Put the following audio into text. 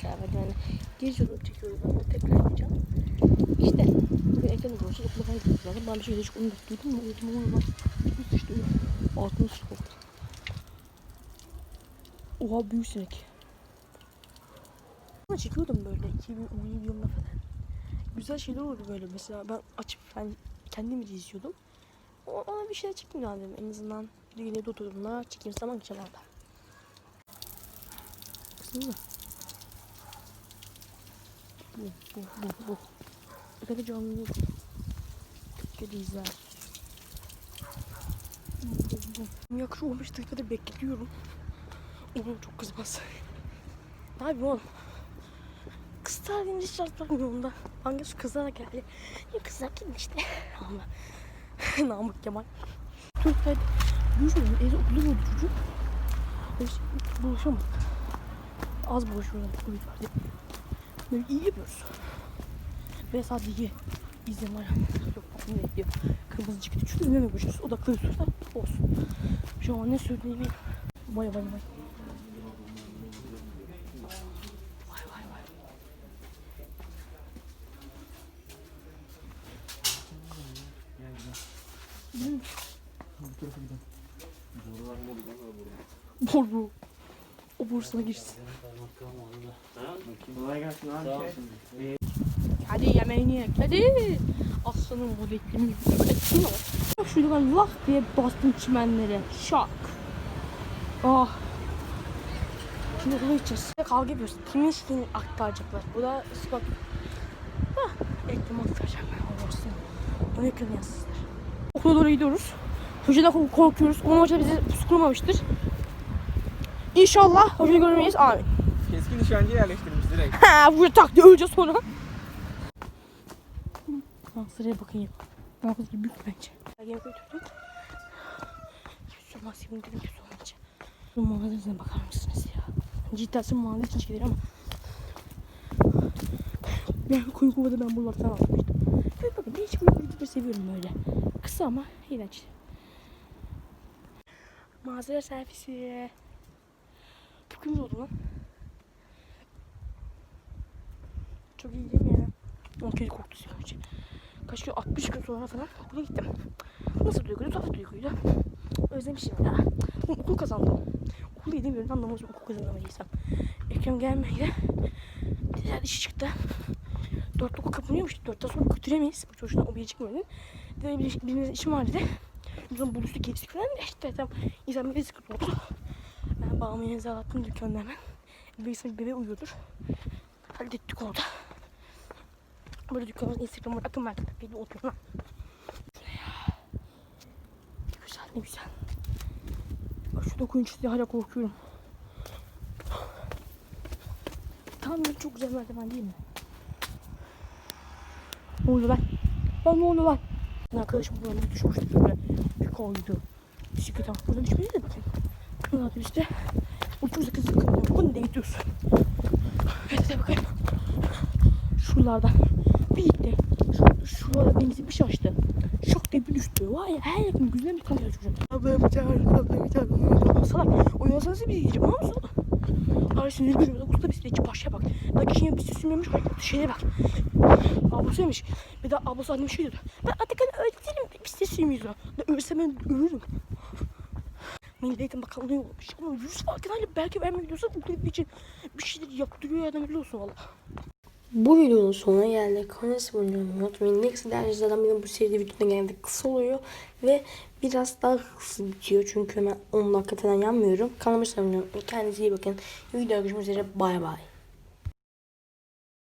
kıyafet yani. Geziyorum çekiyorum ben de tekrar yapacağım. İşte bugün ekranı bulursa okula gittik zaten. Ben bir şey hiç onu duydum mu? Uyudum uyumaz. Bitmiş işte uyum. Altını sıkı. Oha büyük sinek. Ama çekiyordum böyle 2017 yılında falan. Güzel şeyler oldu böyle mesela ben açıp ben kendim de izliyordum. Ona bir şeyler çekeyim dedim en azından bir gün evde oturduğumda çekeyim zaman geçeceğim orada. Baksanıza. Bu, bu, bu, kadar canlı değil. Kötü izler. Bu, bu, bu. Yaklaşık 15 dakikada bekliyorum. Umarım çok kızmaz. Ne yapayım oğlum? Kızlar deyince şart bakmıyor onda. Hangi şu kızlar geldi. Ya kızlar kim işte. Allah. Namık Kemal. Türkler buluşmadım. Evde okulda oldu çocuk. Biz buluşamadık. Az buluşuyorlar. Uyut var Böyle iyi yapıyoruz. Ve sadece. İzin var. Yok ne diyor. Kırmızı çıktı. Çünkü ünleme yapıyoruz. Odaklıyoruz da olsun. Şu an ne söylediğimi Vay vay vay. Vay vay vay. Boru. O borsuna girsin. Kolay gelsin abi. Şey, Hadi yemeğini ye. Hadi. Aslanım bu beklemi. Şunu. Şurada ben lak diye bastım çimenlere. Şak. Ah. Şimdi okula gideceğiz. Kavga ediyoruz. Kimin şeyini aktaracaklar. Bu da Scott. Hah. Ekranı aktaracağım ben. Olsun. Onu ekranı yazsınlar. Okula doğru gidiyoruz. Hocadan kork- korkuyoruz. Onun hoca bizi puskulamamıştır. İnşallah hocayı görmeyiz. Amin. Keskin nişancı yerleştirmiş direkt. Ha, buraya taktı öleceğiz sonra. Manzaraya bakayım. Manzara büyük bence. Yemek götürdük. Şu maskeyi dedim ki sonuç. Bu manzarasına bakar mısınız ya? Cidden manzara için çekilir ama. Ben koyu kovada ben buralardan almıştım. Evet bakın ben hiç böyle videoları seviyorum böyle. Kısa ama eğlenceli. Manzara selfisi. Güzel oldu lan. Çok iyi değil mi ya? 10 kedi korktu sadece. Kaç gün 60 gün sonra falan okula gittim. Nasıl duyguydu? Tuhaf duyguydu. Özlemişim ya. Oğlum okul kazandım. Okul yediğim yerinden anlamadım okul kazanamadıysam. Ekrem gelmeydi. Diğer işi çıktı. Dörtte okul kapanıyormuş. Dörtten sonra götüremeyiz. Bu çocuğuna o bir çıkmıyor. Dedi bir, birinin işim var dedi. Biz onu buluştuk geçtik falan. İşte tam insan bir sıkıntı oldu. Ben babamı yenize attım dükkanda hemen. Bilgisayar bebe uyuyordur. Hallettik orada. Böyle dükkanımız Instagram var. Akın market. Bir de oturun lan. Ya. Ne güzel ne güzel. Şurada koyun çizdi hala korkuyorum. Tam çok güzel merdiven değil mi? Ne oluyor lan? Lan ne oluyor lan? Arkadaşım buradan düşmüştü böyle. Bir koydu. Bisiklet al. Buradan düşmedi de bakayım. Kırmızı işte. Uçumuza kızı kırmızı. Bunu da gidiyorsun. Hadi de bakayım. Şuralardan bir gitti. Şu, şuralara denizi bir şaştı. Şok diye bir düştü. Vay her yakın güzel bir kamera çocuk. Ablam bir tane, ablam bir tane. Salak. Oynasanız bir yiyeceğim biliyor musun? Ay sinir görüyor. Usta bisikletçi başa bak. Belki şimdi bir sürmemiş. Şeye bak. Ablasıymış. Bir de ablası anneme şey diyordu. Ben Atakan'ı öldürürüm. Bisiklet sürmeyiz o. Ben ölsem ben ölürüm. Milletin bakalım ne olmuş. Ama yüz farkın hala belki ben biliyorsa bu için bir şeyler yaptırıyor ya da biliyorsun valla. Bu videonun sonuna geldik. Kanalımıza abone olmayı unutmayın. Ne kadar derecelerden benim bu seride videoda genelde kısa oluyor. Ve biraz daha hızlı bitiyor. Çünkü ben 10 dakika yanmıyorum. Kanalıma abone olmayı Kendinize iyi bakın. Videoda görüşmek üzere. Bay bay.